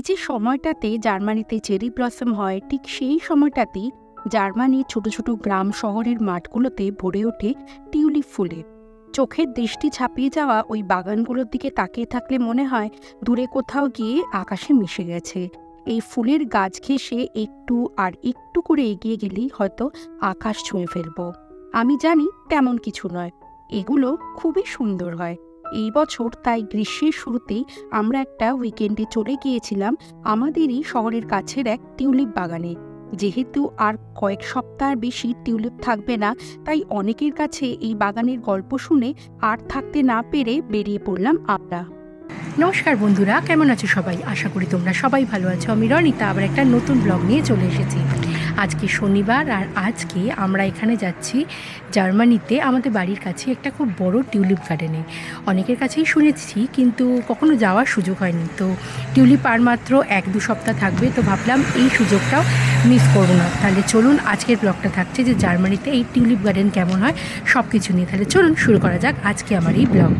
এই যে সময়টাতে জার্মানিতে চেরি ব্লসম হয়, ঠিক সেই সময়টাতেই জার্মানির ছোট ছোট গ্রাম শহরের মাঠগুলোতে ভরে ওঠে টিউলিপ ফুলে চোখের দৃষ্টি ছাপিয়ে যাওয়া ওই বাগানগুলোর দিকে তাকিয়ে থাকলে মনে হয় দূরে কোথাও গিয়ে আকাশে মিশে গেছে। এই ফুলের গাছ ঘেঁষে একটু আর একটু করে এগিয়ে গেলেই হয়তো আকাশ ছুঁয়ে ফেলব। আমি জানি তেমন কিছু নয়, এগুলো খুবই সুন্দর হয়। এই বছর তাই গ্রীষ্মের শুরুতেই আমরা একটা উইকেন্ডে চলে গিয়েছিলাম আমাদেরই শহরের কাছের এক টিউলিপ বাগানে। যেহেতু আর কয়েক সপ্তাহ বেশি টিউলিপ থাকবে না, তাই অনেকের কাছে এই বাগানের গল্প শুনে আর থাকতে না পেরে বেরিয়ে পড়লাম আমরা। নমস্কার বন্ধুরা, কেমন আছো সবাই? আশা করি তোমরা সবাই ভালো আছো। আমি রনিতা, আবার একটা নতুন ব্লগ নিয়ে চলে এসেছি। আজকে শনিবার আর আজকে আমরা এখানে যাচ্ছি জার্মানিতে, আমাদের বাড়ির কাছে একটা খুব বড় টিউলিপ গার্ডেনে অনেকের কাছেই শুনেছি, কিন্তু কখনো যাওয়ার সুযোগ হয়নি। তো টিউলিপ আর মাত্র এক দু সপ্তাহ থাকবে, তো ভাবলাম এই সুযোগটাও মিস করব না। তাহলে চলুন, আজকের ব্লগটা থাকছে যে জার্মানিতে এই টিউলিপ গার্ডেন কেমন হয় সব কিছু নিয়ে। তাহলে চলুন, শুরু করা যাক আজকে আমার এই ব্লগ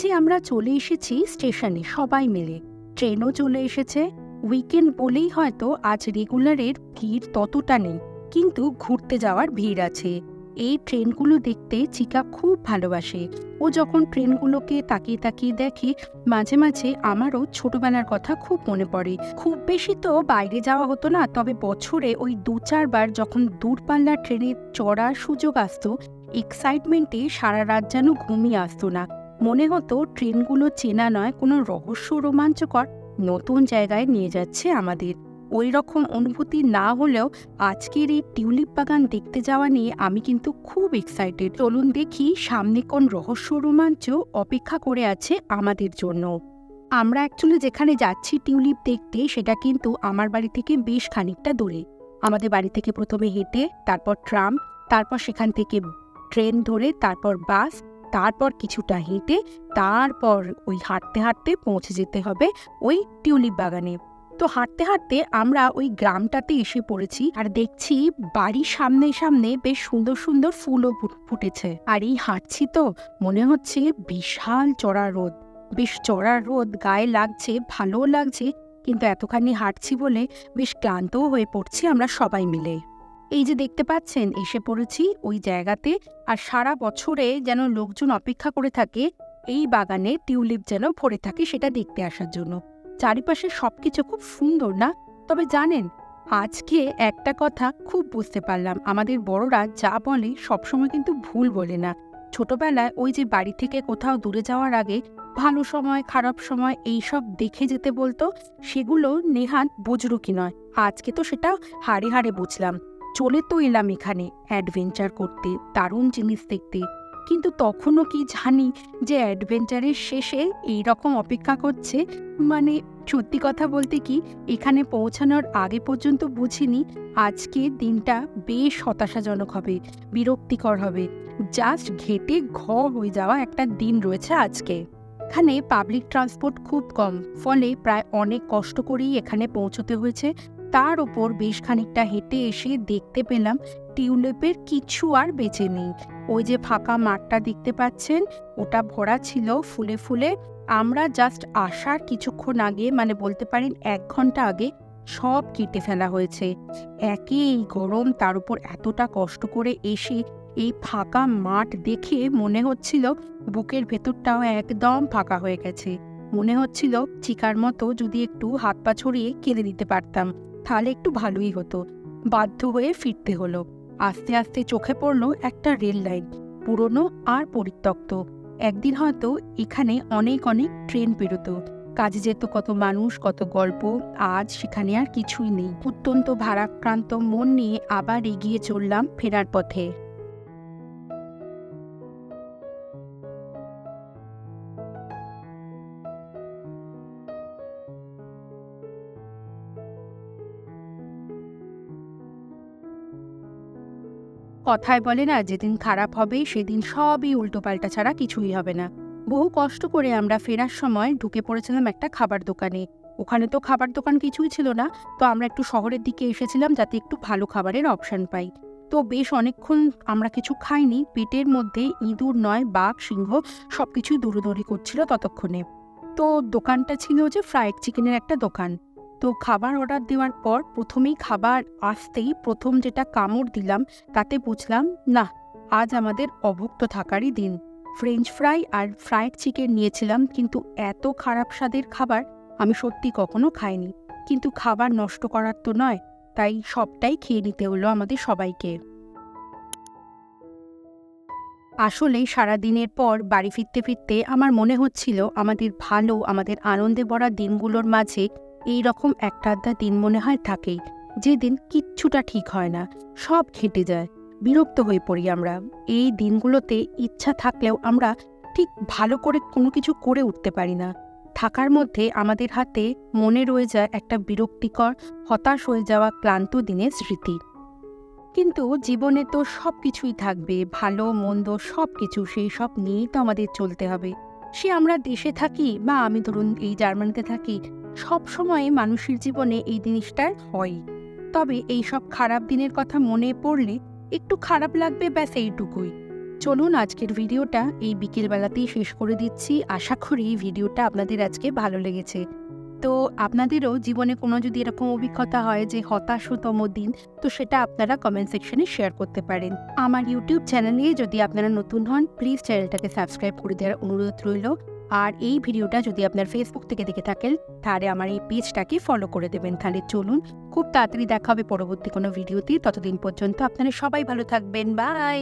যে আমরা চলে এসেছি স্টেশনে সবাই মিলে। ট্রেনও চলে এসেছে। উইকেন্ড বলেই হয়তো আজ রেগুলারের ভিড় ততটা নেই, কিন্তু ঘুরতে যাওয়ার ভিড় আছে। এই ট্রেনগুলো দেখতে চিকা খুব ভালোবাসে। ও যখন ট্রেনগুলোকে তাকিয়ে তাকিয়ে দেখে, মাঝে মাঝে আমারও ছোটবেলার কথা খুব মনে পড়ে। খুব বেশি তো বাইরে যাওয়া হতো না, তবে বছরে ওই দু চারবার যখন দূরপাল্লার ট্রেনে চড়ার সুযোগ আসতো এক্সাইটমেন্টে সারা রাত যেন ঘুমিয়ে আসতো না। মনে হতো ট্রেনগুলো চেনা নয়, কোনো রহস্য রোমাঞ্চকর নতুন জায়গায় নিয়ে যাচ্ছে আমাদের। ওই রকম অনুভূতি না হলেও আজকের এই টিউলিপ বাগান দেখতে যাওয়া নিয়ে আমি কিন্তু খুব এক্সাইটেড চলুন দেখি সামনে কোন রহস্য রোমাঞ্চ অপেক্ষা করে আছে আমাদের জন্য। আমরা অ্যাকচুয়ালি যেখানে যাচ্ছি টিউলিপ দেখতে, সেটা কিন্তু আমার বাড়ি থেকে বেশ খানিকটা দূরে। আমাদের বাড়ি থেকে প্রথমে হেঁটে, তারপর ট্রাম, তারপর সেখান থেকে ট্রেন ধরে, তারপর বাস তারপর কিছুটা হেঁটে তারপর ওই হাঁটতে হাঁটতে পৌঁছে যেতে হবে ওই টিউলিপ বাগানে। তো হাঁটতে হাঁটতে আমরা ওই গ্রামটাতে এসে পড়েছি আর দেখছি বাড়ির সামনে সামনে বেশ সুন্দর সুন্দর ফুলও ফুটেছে। আর এই হাঁটছি তো মনে হচ্ছে বিশাল চড়া রোদ। বেশ চড়া রোদ, গায়ে লাগছে, ভালোও লাগছে, কিন্তু এতখানি হাঁটছি বলে বেশ ক্লান্তও হয়ে পড়ছি আমরা সবাই মিলে। এই যে দেখতে পাচ্ছেন, এসে পড়েছি ওই জায়গাতে। আর সারা বছরে যেন লোকজন অপেক্ষা করে থাকে, এই বাগানে টিউলিপ যেন ভরে থাকে সেটা দেখতে আসার জন্য। চারিপাশে সবকিছু খুব সুন্দর না? তবে জানেন, আজকে একটা কথা খুব বুঝতে পারলাম। আমাদের বড়রা যা বলে সবসময় কিন্তু ভুল বলে না। ছোটবেলায় ওই যে বাড়ি থেকে কোথাও দূরে যাওয়ার আগে ভালো সময়, খারাপ সময় এই সব দেখে যেতে বলতো, সেগুলো নেহাত বুজরুকি নয়। আজকে তো সেটা হাড়ে হাড়ে বুঝলাম। চলে তো এলাম এখানে অ্যাডভেঞ্চার করতে, দারুণ জিনিস দেখতে। কিন্তু তখনও কি জানি যে অ্যাডভেঞ্চারের শেষে এই রকম অপেক্ষা করছে। মানে সত্যি কথা বলতে কি, এখানে পৌঁছানোর আগে পর্যন্ত বুঝিনি, আজকে দিনটা বেশ হতাশাজনক হবে, বিরক্তিকর হবে। জাস্ট ঘেটে ঘ হয়ে যাওয়া একটা দিন রয়েছে আজকে। এখানে পাবলিক ট্রান্সপোর্ট খুব কম, ফলে প্রায় অনেক কষ্ট করেই এখানে পৌঁছতে হয়েছে। তার ওপর বেশ খানিকটা হেঁটে এসে দেখতে পেলাম টিউলিপের কিছু আর বেঁচে নেই। ওই যে ফাঁকা মাঠটা দেখতে পাচ্ছেন, ওটা ভরা ছিল ফুলে ফুলে। আমরা জাস্ট আসার কিছুক্ষণ আগে মানে বলতে পারেন এক ঘণ্টা আগে, সব কেটে ফেলা হয়েছে। একে এই গরম, তার উপর এতটা কষ্ট করে এসে এই ফাঁকা মাঠ দেখে মনে হচ্ছিল বুকের ভেতরটাও একদম ফাঁকা হয়ে গেছে। মনে হচ্ছিল চিকার মতো যদি একটু হাত পা ছড়িয়ে কেঁদে দিতে পারতাম। তাহলে একটু ভালোই হতো। বাধ্য হয়ে ফিরতে হলো। আস্তে আস্তে চোখে পড়ল একটা রেল লাইন, পুরনো আর পরিত্যক্ত। একদিন হয়তো এখানে অনেক অনেক ট্রেন বেরোত কাজে যেত কত মানুষ, কত গল্প, আজ সেখানে আর কিছুই নেই। অত্যন্ত ভারাক্রান্ত মন নিয়ে আবার এগিয়ে চললাম ফেরার পথে। কথায় বলে না, যেদিন খারাপ হবে, সেদিন সবই উল্টোপাল্টা ছাড়া কিছুই হবে না। বহু কষ্ট করে আমরা ফেরার সময় ঢুকে পড়েছিলাম একটা খাবার দোকানে। ওখানে তো খাবার দোকান কিছুই ছিল না, তো আমরা একটু শহরের দিকে এসেছিলাম যাতে একটু ভালো খাবারের অপশন পাই। তো বেশ অনেকক্ষণ আমরা কিছু খাইনি, পেটের মধ্যে ইঁদুর নয়, বাঘ, সিংহ সব কিছুই করছিল ততক্ষণে। তো দোকানটা ছিল যে ফ্রাইড চিকেনের একটা দোকান। তো খাবার অর্ডার দেওয়ার পর প্রথমেই খাবার আসতেই প্রথম যেটা কামড় দিলাম, তাতে বুঝলাম, না, আজ আমাদের অভুক্ত থাকারই দিন। ফ্রেঞ্চ ফ্রাই আর ফ্রাইড চিকেন নিয়েছিলাম, কিন্তু এত খারাপ স্বাদের খাবার আমি সত্যি কখনো খাইনি। কিন্তু খাবার নষ্ট করার তো নয়, তাই সবটাই খেয়ে নিতে হলো আমাদের সবাইকে। আসলে সারাদিনের পর বাড়ি ফিরতে ফিরতে আমার মনে হচ্ছিল আমাদের ভালো, আমাদের আনন্দে ভরা দিনগুলোর মাঝে এই রকম একটা আধটা দিন মনে হয় থাকেই। যেদিন কিচ্ছুটা ঠিক হয় না, সব ঘেঁটে যায়। বিরক্ত হয়ে পড়ি আমরা। এই দিনগুলোতে ইচ্ছা থাকলেও আমরা ঠিক ভালো করে কোনো কিছু করে উঠতে পারি না। থাকার মধ্যে আমাদের হাতে মনে রয়ে যায় একটা বিরক্তিকর, হতাশ হয়ে যাওয়া ক্লান্ত দিনের স্মৃতি। কিন্তু জীবনে তো সব কিছুই থাকবে, ভালো, মন্দ সব কিছু সেই সব নিয়েই তো আমাদের চলতে হবে। সে আমরা দেশে থাকি বা আমি ধরুন এই জার্মানিতে থাকি, সব সময় মানুষের জীবনে এই জিনিসটা হয় তবে এই সব খারাপ দিনের কথা মনে পড়লে একটু খারাপ লাগবে ব্যাস এইটুকুই। চলুন আজকের ভিডিওটা এই বিকেলবেলাতেই শেষ করে দিচ্ছি। আশা করি ভিডিওটা আপনাদের আজকে ভালো লেগেছে। তো আপনাদেরও জীবনে কোনো যদি এরকম অভিজ্ঞতা হয় যে হতাশতম দিন, তো সেটা আপনারা কমেন্ট সেকশনে শেয়ার করতে পারেন। আমার ইউটিউব চ্যানেলে যদি আপনারা নতুন হন প্লিজ চ্যানেলটাকে সাবস্ক্রাইব করে দেওয়ার অনুরোধ রইল। আর এই ভিডিওটা যদি আপনার ফেসবুক থেকে দেখে থাকেন, তাহলে আমার এই পেজটাকে ফলো করে দেবেন। তাহলে চলুন, খুব তাড়াতাড়ি দেখা হবে পরবর্তী কোনো ভিডিওতে ততদিন পর্যন্ত আপনারা সবাই ভালো থাকবেন। বাই